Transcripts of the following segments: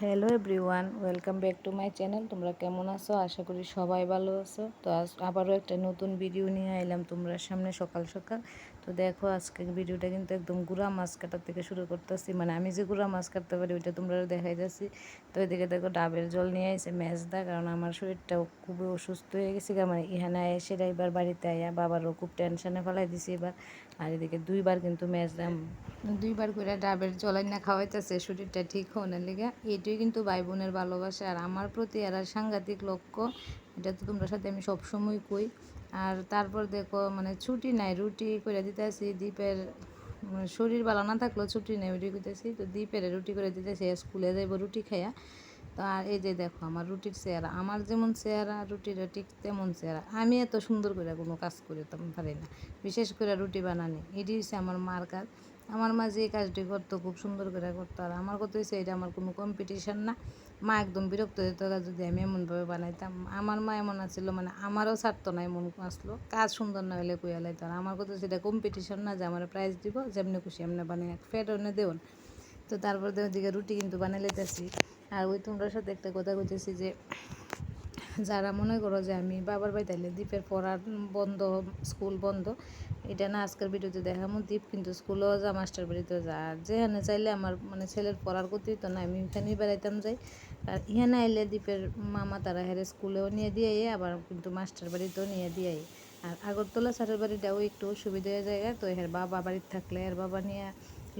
Hello everyone, welcome back to my channel. তোমরা কেমন আছো? আশা করি সবাই ভালো আছো। তো আজ আবারও একটা নতুন ভিডিও নিয়ে এলাম তোমরা সামনে সকাল সকাল। তো দেখো আজকে ভিডিওটা কিন্তু একদম গুড়া মাছ কাটার থেকে শুরু করতেছি। মানে আমি যে গুড়া মাছ কাটতে পারি, ওইটা তোমরা দেখাই যাচ্ছি। তো এদিকে দেখো, ডাবের জল নিয়ে আসে দা কারণ আমার শরীরটাও খুবই অসুস্থ হয়ে গেছে মানে ইহানে এসে এবার বাড়িতে আয়া, বাবারও খুব টেনশনে ফেলাই দিছি এবার। আর এদিকে দুইবার কিন্তু মেজদা দুইবার করে ডাবের জলাই না খাওয়াইতেছে, শরীরটা ঠিক হওয়ার লেগে। এইটাই কিন্তু ভাই বোনের ভালোবাসা। আর আমার প্রতি এরা সাংঘাতিক লক্ষ্য, এটা তো তোমরা সাথে আমি সবসময় কই। আর তারপর দেখো মানে ছুটি নাই, রুটি করে দিতেছি দ্বীপের মানে শরীর ভালো না থাকলেও ছুটি নেই রুটি করতেছি তো দ্বীপের রুটি করে দিতেছি স্কুলে যাইব রুটি খাইয়া। তো আর এই যে দেখো, আমার রুটির চেহারা, আমার যেমন চেহারা রুটির ঠিক তেমন চেহারা। আমি এত সুন্দর করে কোনো কাজ করতাম পারি না, বিশেষ করে রুটি বানানি। এটি হচ্ছে আমার মার কাজ। আমার মা যে কাজটি করতো, খুব সুন্দর করে করতো। আর আমার কথা হয়েছে এটা আমার কোনো কম্পিটিশান না। মা একদম বিরক্ত হতো যদি আমি এমনভাবে বানাইতাম। আমার মা এমন আছিল মানে আমারও ছাড়তো না এমন আসলো। কাজ সুন্দর না হলে কুইয়া লাইতো আর আমার কথা সেটা কম্পিটিশন না যে আমার প্রাইজ দিব, যেমনি খুশি এমনি বানিয়ে ফেট অন্য দেওন তো তারপর দিকে রুটি কিন্তু বানিয়ে লাইতেছি। আর ওই তোমরা সাথে একটা কথা কইতেছি যে যারা মনে করো যে আমি বাবার বাড়ি তাইলে দ্বীপের পড়ার বন্ধ, স্কুল বন্ধ, এটা না আজকের ভিডিওতে দেখামো। দ্বীপ কিন্তু স্কুলেও যা মাস্টার বাড়িতেও যা আর যেখানে চাইলে আমার মানে ছেলের পড়ার গতি তো না, আমি ওখানেই বেড়াইতাম যাই। আর ইহানে আইলে দ্বীপের মামা তারা হেরে স্কুলেও নিয়ে দিয়ে আবার কিন্তু মাস্টার বাড়িতেও নিয়ে দিয়ে আর আগরতলা স্যারের বাড়িটাও একটু সুবিধা হয়ে যায় তো এর বাবা বাড়িতে থাকলে এর বাবা নিয়ে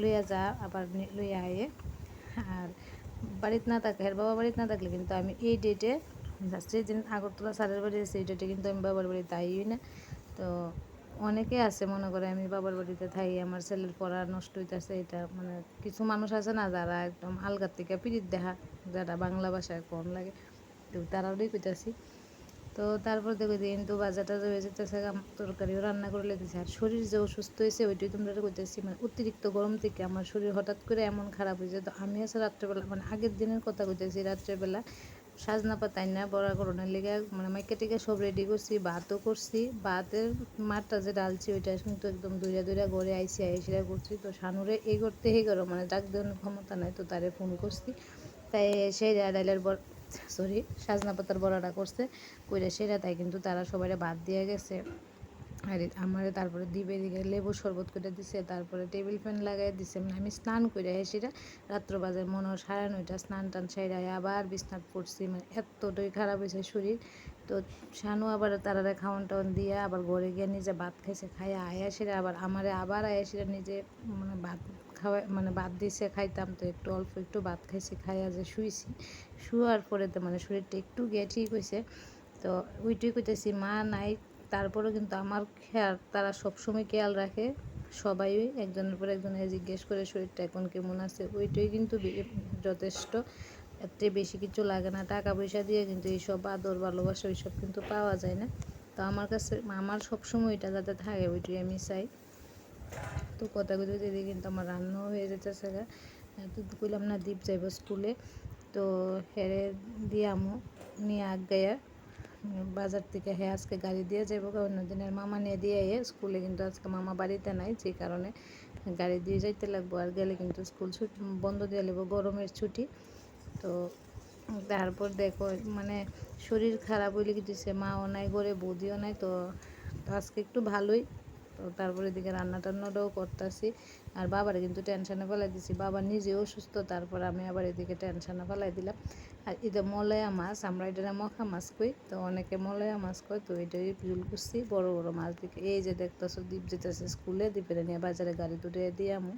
লইয়া যা, আবার লইয়া আয়ে। আর বাড়িতে না থাকলে এর বাবা বাড়িতে না থাকলে কিন্তু আমি এই ডেটে যেদিন আগরতলা স্যারের বাড়ি সেই ডেটে কিন্তু আমি বাবার বাড়িতে আইই না। তো অনেকে আছে, মনে করে আমি বাবার বাড়িতে থাকি আমার ছেলের পড়া নষ্ট হইতেছে, এটা মানে কিছু মানুষ আছে না, যারা একদম আলগার থেকে পিড়িত দেখা, যারা বাংলা ভাষায় কম লাগে, তো তারাওই কইতাছি। তো তারপর দেখো যে কিন্তু বাজারটা হয়ে যেতেছে তরকারিও রান্না করে লেগেছে আর শরীর যে অসুস্থ হয়েছে ওইটাই তোমরা কইতেছি মানে অতিরিক্ত গরম থেকে আমার শরীর হঠাৎ করে এমন খারাপ হয়েছে তো আমি আছে রাত্রেবেলা মানে আগের দিনের কথা কইতেছি, রাত্রেবেলা সাজনা পাতাই না বড়া করোনার লেগে মানে মাইকে টেকে সব রেডি করছি, ভাতও করছি। ভাতের মাঠটা যে ডালছি ওইটা কিন্তু একদম দুইরা দুইরা গড়ে আইসি আইসিরা করছি। তো সানুরে এই করতে হে করো মানে ডাক দেওয়ার ক্ষমতা নাই, তো তারে ফোন করছি। তাই সেই ডাইলের বর সরি সাজনা পাতার বড়াটা করছে। কইরা সেরা তাই, কিন্তু তারা সবাই ভাত দিয়ে গেছে। আর আমার তারপরে দিবে দিকে লেবু শরবত করে দিছে, তারপরে টেবিল ফ্যান লাগাই দিছে। মানে আমি স্নান করে সেটা রাত্র বাজে মনে হয় সাড়ে নয়টা স্নান টান সেরাই আবার বিছনাত পড়ছি। মানে এতটাই খারাপ হয়েছে শরীর। তো শানু আবার তারারে খাওয়ান টাওয়ান দিয়ে আবার ঘরে গিয়ে নিজে ভাত খাইছে, খাইয়া আয়া সেরা আবার আমারে আবার আয়া সেরা নিজে মানে ভাত খাওয়া মানে ভাত দিছে, খাইতাম। তো একটু অল্প একটু ভাত খাইছি, খাইয়া যে শুইছি। শুয়ার পরে তো মানে শরীরটা একটু গিয়ে ঠিক হয়েছে তো ওইটুই কইতেছি, মা নাই তারপরেও কিন্তু আমার খেয়াল, তারা সবসময় খেয়াল রাখে। সবাই একজনের পর একজনের জিজ্ঞেস করে শরীরটা এখন কেমন আছে। ওইটাই কিন্তু যথেষ্ট। এতে বেশি কিছু লাগে না। টাকা পয়সা দিয়ে কিন্তু এইসব আদর, ভালোবাসা ওইসব কিন্তু পাওয়া যায় না। তো আমার কাছে, আমার সবসময় এটা যাতে থাকে, ওইটাই আমি চাই। তো কথা কথা দিদি কিন্তু আমার রান্নাও হয়ে যেতেছে তো কইলাম না দ্বীপ যাইব স্কুলে। তো হেরে দিয়ে আমু, নিয়ে আগ গায়া বাজার থেকে হ্যাঁ আজকে গাড়ি দিয়ে যাব অন্য দিনের মামা নিয়ে দিয়ে স্কুলে কিন্তু আজকে মামা বাড়িতে নাই, যে কারণে গাড়ি দিয়ে যাইতে লাগবো। আর গেলে কিন্তু স্কুল ছুটি, বন্ধ দিয়ে নেব গরমের ছুটি। তো তারপর দেখো মানে শরীর খারাপ হইলে কি দিছে? মাও নাই, ঘরে বৌদিও নাই, তো আজকে একটু ভালোই। তো তারপরে এদিকে রান্না টান্নাটাও করতেছি। আর বাবারে কিন্তু টেনশনে ফেলাই দিছি। বাবা নিজেও সুস্থ তারপর আমি আবার এদিকে টেনশনে ফেলাই দিলাম। আর এটা মলয়া মাছ, আমরা এটা মখা মাছ কই, তো অনেকে মলয়া মাছ কয়, তো এটাই জুল করছি, বড় বড় মাছ দিকে এই যে দেখতেছো দ্বীপ যেতেছে স্কুলে দ্বীপের নিয়ে বাজারে গাড়ি দুটো দিয়ে আমু।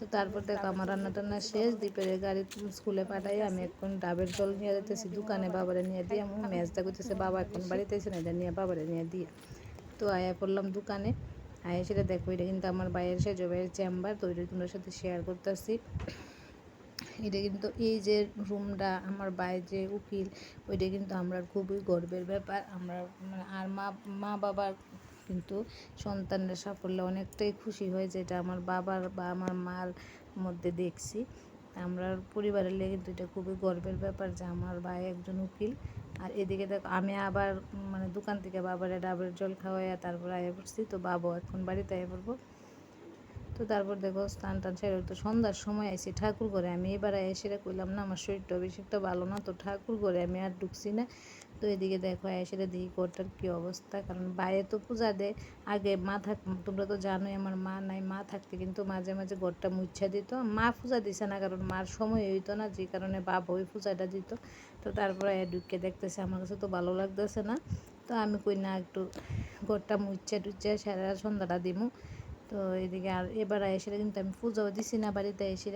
তো তারপর দেখো আমার রান্না টান্না শেষ দ্বীপের গাড়ি স্কুলে পাঠাই, আমি এখন ডাবের জল নিয়ে যেতেছি, দোকানে বাবারে নিয়ে দিয়ে আমু। ম্যাচটা করতেছে বাবা এখন বাড়িতে এসে না? এটা নিয়ে বাবারে নিয়ে দিয়ে। তো আয়া পড়লাম দোকানে। আর সেটা দেখো, এটা কিন্তু আমার বাইরের সে জবের চেম্বার, তো ওইটা তোমার সাথে শেয়ার করতেছি। এটা কিন্তু এই যে রুমটা আমার বাইরে যে উকিল, ওইটা কিন্তু আমরা খুবই গর্বের ব্যাপার। আমরা মানে আর মা মা বাবার কিন্তু সন্তানের সাফল্যে অনেকটাই খুশি হয়, যেটা আমার বাবার বা আমার মার মধ্যে দেখছি। আমরা পরিবারের লেগে কিন্তু এটা খুবই গর্বের ব্যাপার যে আমার ভাই একজন উকিল। আর এদিকে দেখো, আমি আবার মানে দোকান থেকে বাবারে ডাবের জল খাওয়াইয়া তারপর আয়া পড়ছি। তো বাবু এখন বাড়িতে আয়া পড়ব। তো তারপর দেখো, স্নান টান সেরে তো সন্ধ্যার সময় আইসি ঠাকুর ঘরে। আমি এবার এসে কইলাম, না, আমার শরীরটা অভিষেকটা ভালো না। তো ঠাকুর ঘরে আমি আর ঢুকছি না। তো এদিকে দেখো এসে দেখি ঘরটার কী অবস্থা। কারণ বাইরে তো পূজা দেয়, আগে মা থাক, তোমরা তো জানোই আমার মা নাই, মা থাকতে কিন্তু মাঝে মাঝে ঘরটা মুচ্ছা দিত। মা পূজা দিছে না, কারণ মার সময় হইতো না, যে কারণে বাপ ওই পূজাটা দিত। তো তারপরে ঢুকে দেখতেছে, আমার কাছে তো ভালো লাগতেছে না। তো আমি কই, না, একটু ঘরটা মুচ্ছা টুচ্ছা সারা সন্ধ্যাটা দিমু। তো এদিকে আর এবার এসে কিন্তু আমি পূজাও দিছি না বাড়িতে, এসে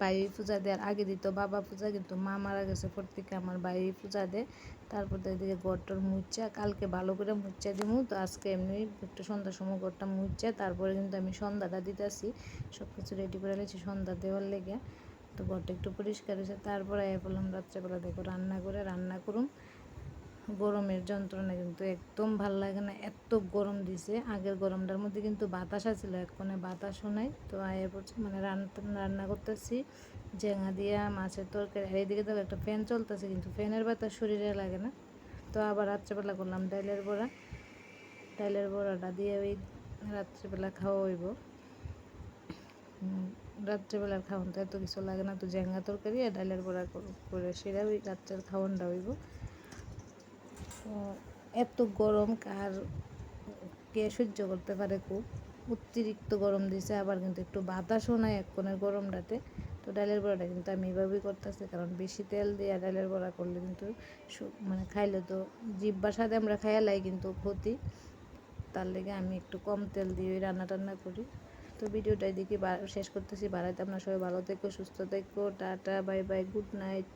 বাই পূজা দেওয়ার আগে দিত, বাবা পূজা কিন্তু মা মারা গেছে পর থেকে আমার বাই পূজা দেয় তারপর এদিকে গড়টার মুচ্চা কালকে ভালো করে মুচ্চা দিমু। তো আজকে এমনি একটু সন্ধ্যার সময় গড়টা মুচ্চা তারপরে কিন্তু আমি সন্ধ্যাটা দিতেছি। সব কিছু রেডি করে নিয়েছি সন্ধ্যা দেওয়ার লেগে। তো ঘরটা একটু পরিষ্কার হয়েছে, তারপরে বললাম রাত্রেবেলা দেখো রান্না করে, রান্না করুম। গরমের যন্ত্রণা কিন্তু একদম ভালো লাগে না। এত গরম দিছে। আগের গরমটার মধ্যে কিন্তু বাতাস আছিল এখন বাতাসও নাই। তো আয়ে পড়ছে মানে রান্না রান্না করতেছি। জেঙা দিয়া মাছের তরকারি। আর এইদিকে তো একটা ফ্যান চলতেছে কিন্তু ফ্যানের বাতাস শরীরে লাগে না। তো আবার রাত্রেবেলা করলাম ডাইলের বড়া। ডাইলের বড়াটা দিয়ে ওই রাত্রেবেলা খাওয়া হইব রাত্রেবেলার খাওয়ান তো এত কিছু লাগে না। তো জেঙ্গা তরকারি আর ডাইলের বড়া করে সেটা ওই রাত্রের খাওয়ানটা হইব। এত গরম কার কে সহ্য করতে পারে খুব অতিরিক্ত গরম দিছে, আবার কিন্তু একটু বাতাসও নাই এক এক্ষণের গরমটাতে। তো ডালের বড়াটা কিন্তু আমি এভাবেই করতেছি, কারণ বেশি তেল দিয়ে ডালের বড়া করলে কিন্তু মানে খাইলে তো জিব্বার সাথে আমরা খাইয়া খাইয়ালাই কিন্তু ক্ষতি। তার লেগে আমি একটু কম তেল দিয়ে ওই রান্না টান্না করি। তো ভিডিওটা এদিকে শেষ করতেছি। বাড়াইতে আপনার সবাই ভালো থেকো, সুস্থ থেকো, tata, bye bye, good night.